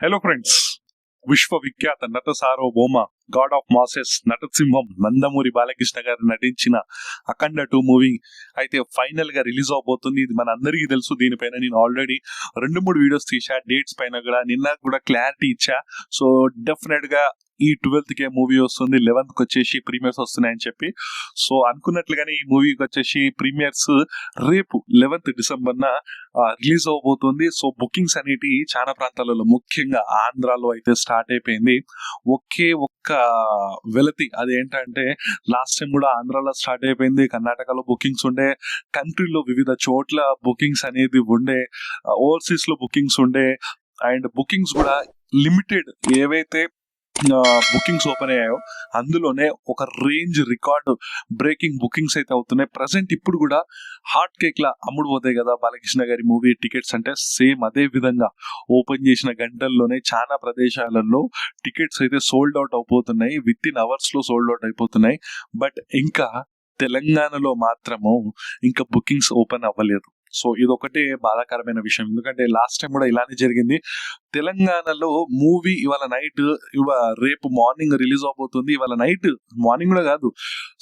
Hello friends విశ్వవిఖ్యాత నట సార్వభౌమ గాడ్ ఆఫ్ మాసెస్ నటసింహం నందమూరి బాలకృష్ణ గారు నటించిన అఖండ టూ మూవీ అయితే ఫైనల్గా రిలీజ్ అవబోతుంది. ఇది మన అందరికీ తెలుసు. దీనిపైన నేను ఆల్రెడీ రెండు మూడు వీడియోస్ తీసా డేట్స్ పైన కూడా. నిన్న కూడా క్లారిటీ ఇచ్చా. సో డెఫినెట్గా ఈ ట్వెల్త్ కే మూవీ వస్తుంది లెవెన్త్కి వచ్చేసి ప్రీమియర్స్ వస్తున్నాయని చెప్పి. సో అనుకున్నట్లుగానే ఈ మూవీకి వచ్చేసి ప్రీమియర్స్ రేపు లెవెన్త్ డిసెంబర్ న రిలీజ్ అవబోతుంది. సో బుకింగ్స్ అనేటి చాలా ప్రాంతాలలో ముఖ్యంగా ఆంధ్రాలో అయితే స్టార్ట్ అయిపోయింది. ఒకే ఒక్క వెలతి అదేంటంటే లాస్ట్ టైం కూడా ఆంధ్రాలో స్టార్ట్ అయిపోయింది కర్ణాటకలో బుకింగ్స్ ఉండే కంట్రీలో వివిధ చోట్ల బుకింగ్స్ అనేది ఉండే ఓవర్సీస్లో బుకింగ్స్ ఉండే అండ్ బుకింగ్స్ కూడా లిమిటెడ్ ఏవైతే బుకింగ్స్ ఓపెన్ అయ్యాయో అందులోనే ఒక రేంజ్ రికార్డు బ్రేకింగ్ బుకింగ్స్ అయితే అవుతున్నాయి. ప్రజెంట్ ఇప్పుడు కూడా హాట్ కేక్లా అమ్ముడు పోతాయి కదా బాలకృష్ణ గారి మూవీ టికెట్స్ అంటే సేమ్ అదే విధంగా ఓపెన్ చేసిన గంటల్లోనే చాలా ప్రదేశాలలో టికెట్స్ అయితే సోల్డ్ అవుట్ అయిపోతున్నాయి. విత్ ఇన్ అవర్స్లో సోల్డ్ అవుట్ అయిపోతున్నాయి. బట్ ఇంకా తెలంగాణలో మాత్రము ఇంకా బుకింగ్స్ ఓపెన్ అవ్వలేదు. సో ఇదొకటే బాధాకరమైన విషయం. ఎందుకంటే లాస్ట్ టైం కూడా ఇలానే జరిగింది. తెలంగాణలో మూవీ ఇవాళ నైట్ ఇవ రేపు మార్నింగ్ రిలీజ్ అవబోతుంది. ఇవాళ నైట్ మార్నింగ్ కూడా కాదు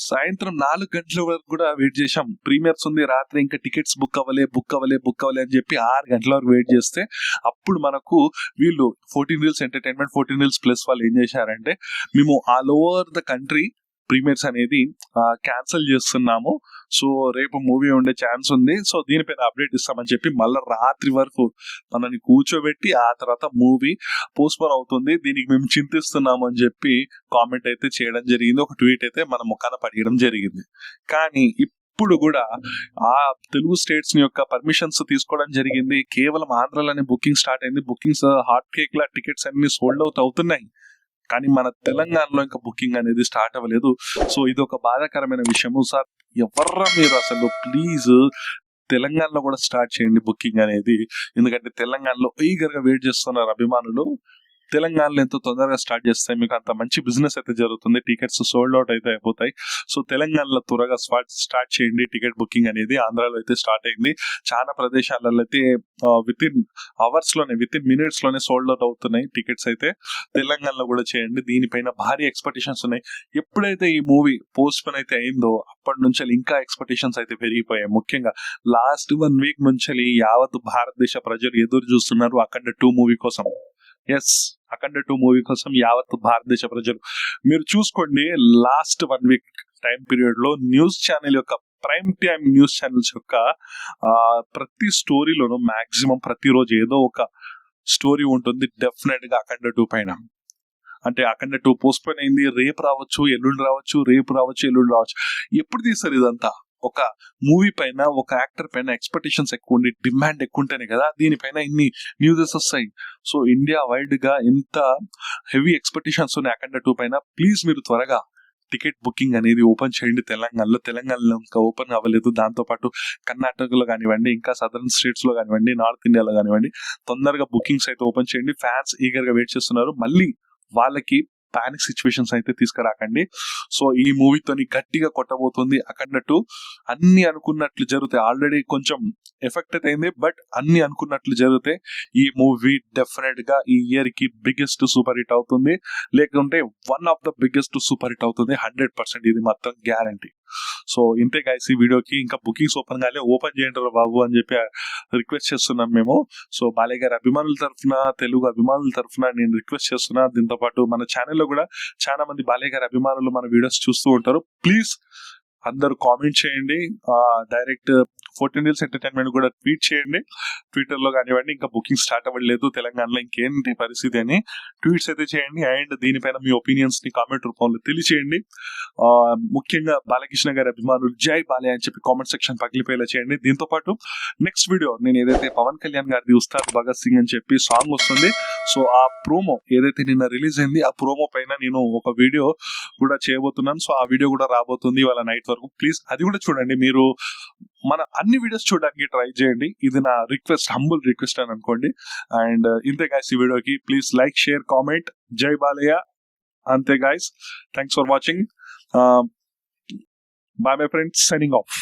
సాయంత్రం నాలుగు గంటల వరకు కూడా వెయిట్ చేశాం. ప్రీమియర్స్ ఉంది రాత్రి ఇంకా టికెట్స్ బుక్ అవ్వలే బుక్ అవ్వలే బుక్ అవ్వలే అని చెప్పి ఆరు గంటల వరకు వెయిట్ చేస్తే అప్పుడు మనకు వీళ్ళు fourteen reels entertainment fourteen reels plus వాళ్ళు ఏం చేశారంటే మేము all over the country premieres అనేది క్యాన్సిల్ చేస్తున్నాము. సో రేపు మూవీ ఉండే ఛాన్స్ ఉంది. సో దీనిపైన అప్డేట్ ఇస్తామని చెప్పి మళ్ళీ రాత్రి వరకు మనని కూర్చోబెట్టి ఆ తర్వాత మూవీ పోస్ట్పోన్ అవుతుంది. దీనికి మేము చింతిస్తున్నాము అని చెప్పి కామెంట్ అయితే చేయడం జరిగింది. ఒక ట్వీట్ అయితే మన ముఖాన పడియడం జరిగింది. కానీ ఇప్పుడు కూడా ఆ తెలుగు స్టేట్స్ యొక్క పర్మిషన్స్ తీసుకోవడం జరిగింది. కేవలం ఆంధ్రలోనే బుకింగ్ స్టార్ట్ అయింది. బుకింగ్స్ హాట్ కేక్ లా టికెట్స్ అన్ని సోల్డ్ అవుట్ అవుతున్నాయి. కానీ మన తెలంగాణలో ఇంకా బుకింగ్ అనేది స్టార్ట్ అవ్వలేదు. సో ఇది ఒక బాధాకరమైన విషయము. సార్ ఎవర్రా మీరు అసలు? ప్లీజ్ తెలంగాణలో కూడా స్టార్ట్ చేయండి బుకింగ్ అనేది. ఎందుకంటే తెలంగాణలో ఈగర్గా వెయిట్ చేస్తున్నారు అభిమానులు. తెలంగాణలో ఎంత తొందరగా స్టార్ట్ చేస్తే మీకు అంత మంచి బిజినెస్ అయితే జరుగుతుంది. టికెట్స్ సోల్డ్ అవుట్ అయితే అయిపోతాయి. సో తెలంగాణలో త్వరగా స్టార్ట్ చేయండి. టికెట్ బుకింగ్ అనేది ఆంధ్రాలో అయితే స్టార్ట్ అయింది. చాలా ప్రదేశాలలో అయితే విత్ ఇన్ అవర్స్లోనే విత్ ఇన్ మినిట్స్లోనే సోల్డ్ అవుట్ అవుతున్నాయి టికెట్స్ అయితే. తెలంగాణలో కూడా చేయండి. దీనిపైన భారీ ఎక్స్పెక్టేషన్స్ ఉన్నాయి. ఎప్పుడైతే ఈ మూవీ పోస్ట్ పోన్ అయితే అయిందో అప్పటి నుంచి ఇంకా ఎక్స్పెక్టేషన్స్ అయితే పెరిగిపోయాయి. ముఖ్యంగా లాస్ట్ వన్ వీక్ నుంచి యావత్ భారతదేశ ప్రజలు ఎదురు చూస్తున్నారు అక్కడ టూ మూవీ కోసం. ఎస్ అఖండ టూ మూవీ కోసం యావత్ భారతదేశ ప్రజలు. మీరు చూసుకోండి లాస్ట్ వన్ వీక్ టైం పీరియడ్లో న్యూస్ ఛానల్ యొక్క ప్రైమ్ టైమ్ న్యూస్ ఛానల్స్ యొక్క ప్రతి స్టోరీలోనూ మాక్సిమం ప్రతిరోజు ఏదో ఒక స్టోరీ ఉంటుంది డెఫినెట్గా అఖండ టూ పైన. అంటే అఖండ టూ పోస్ట్ పోయిన్ అయింది రేపు రావచ్చు ఎల్లుండి రావచ్చు రేపు రావచ్చు ఎల్లుండి రావచ్చు. ఎప్పుడు తీస్తారు ఇదంతా? ఒక మూవీ పైన ఒక యాక్టర్ పైన ఎక్స్పెక్టేషన్స్ ఎక్కువ ఉండి డిమాండ్ ఎక్కువ ఉంటేనే కదా దీనిపైన ఇన్ని న్యూజెస్ వస్తాయి. సో ఇండియా వైడ్గా ఎంత హెవీ ఎక్స్పెక్టేషన్స్ ఉన్నాయి అఖండ టూ పైన ప్లీజ్ మీరు త్వరగా టికెట్ బుకింగ్ అనేది ఓపెన్ చేయండి. తెలంగాణలో తెలంగాణలో ఇంకా ఓపెన్ అవ్వలేదు. దాంతో పాటు కర్ణాటకలో కానివ్వండి ఇంకా సదరన్ స్టేట్స్లో కానివ్వండి నార్త్ ఇండియాలో కానివ్వండి తొందరగా బుకింగ్స్ అయితే ఓపెన్ చేయండి. ఫ్యాన్స్ ఈగర్గా వెయిట్ చేస్తున్నారు. మళ్ళీ వాళ్ళకి పానిక్ సిచ్యువేషన్స్ అయితే తీసుకురాకండి. సో ఈ మూవీతో గట్టిగా కొట్టబోతుంది. అక్కడట్టు అన్ని అనుకున్నట్లు జరుగుతాయి ఆల్రెడీ కొంచెం ఎఫెక్ట్ అయితే అయింది. బట్ అన్ని అనుకున్నట్లు జరిగితే ఈ మూవీ డెఫినెట్గా ఈ ఇయర్కి బిగ్గెస్ట్ సూపర్ హిట్ అవుతుంది. లేకుంటే one of the biggest super hit అవుతుంది. హండ్రెడ్ పర్సెంట్ ఇది మాత్రం గ్యారంటీ సో ఇంతే గాయస్ ఈ వీడియోకి ఇంకా బుకింగ్స్ ఓపెన్ కాలే ఓపెన్ చేయండి బాబు అని చెప్పి uh, రిక్వెస్ట్ చేస్తున్నాం మేము. సో బాలయ్య గారి అభిమానుల తరఫున తెలుగు అభిమానుల తరఫున నేను రిక్వెస్ట్ చేస్తున్నా. దీంతో పాటు మన ఛానల్లో కూడా చాలా మంది బాలయ్య గారి అభిమానులు మన వీడియోస్ చూస్తూ ఉంటారు. ప్లీజ్ అందరూ కామెంట్ చేయండి. డైరెక్ట్ ఫోర్టీన్ డేస్ ఎంటర్టైన్మెంట్ కూడా ట్వీట్ చేయండి. ట్విట్టర్లో కానివ్వండి ఇంకా బుకింగ్ స్టార్ట్ అవ్వలేదు. తెలంగాణలో ఇంకేంటి పరిస్థితి అని ట్వీట్స్ అయితే చేయండి. అండ్ దీనిపైన మీ ఒపీనియన్స్ని కామెంట్ రూపంలో తెలియచేయండి. ముఖ్యంగా బాలకృష్ణ గారి అభిమానులు జై బాలయ్య అని చెప్పి కామెంట్ సెక్షన్ పగిలిపోయేలా చేయండి. దీంతో పాటు నెక్స్ట్ వీడియో నేను ఏదైతే పవన్ కళ్యాణ్ గారిది ఉస్తాద్ భగత్ సింగ్ అని చెప్పి సాంగ్ వస్తుంది. సో ఆ ప్రోమో ఏదైతే నిన్న రిలీజ్ అయింది ఆ ప్రోమో పైన నేను ఒక వీడియో కూడా చేయబోతున్నాను. సో ఆ వీడియో కూడా రాబోతుంది వాళ్ళ నైట్ వరకు. ప్లీజ్ అది కూడా చూడండి. మీరు మన అన్ని వీడియోస్ చూడడానికి ట్రై చేయండి. ఇది నా రిక్వెస్ట్ హంబుల్ రిక్వెస్ట్ అని అనుకోండి. అండ్ uh, ఇంతే గాయస్ ఈ వీడియోకి. ప్లీజ్ లైక్ షేర్ కామెంట్ జై బాలయ్య అంతే guys thanks for watching bye my friends signing off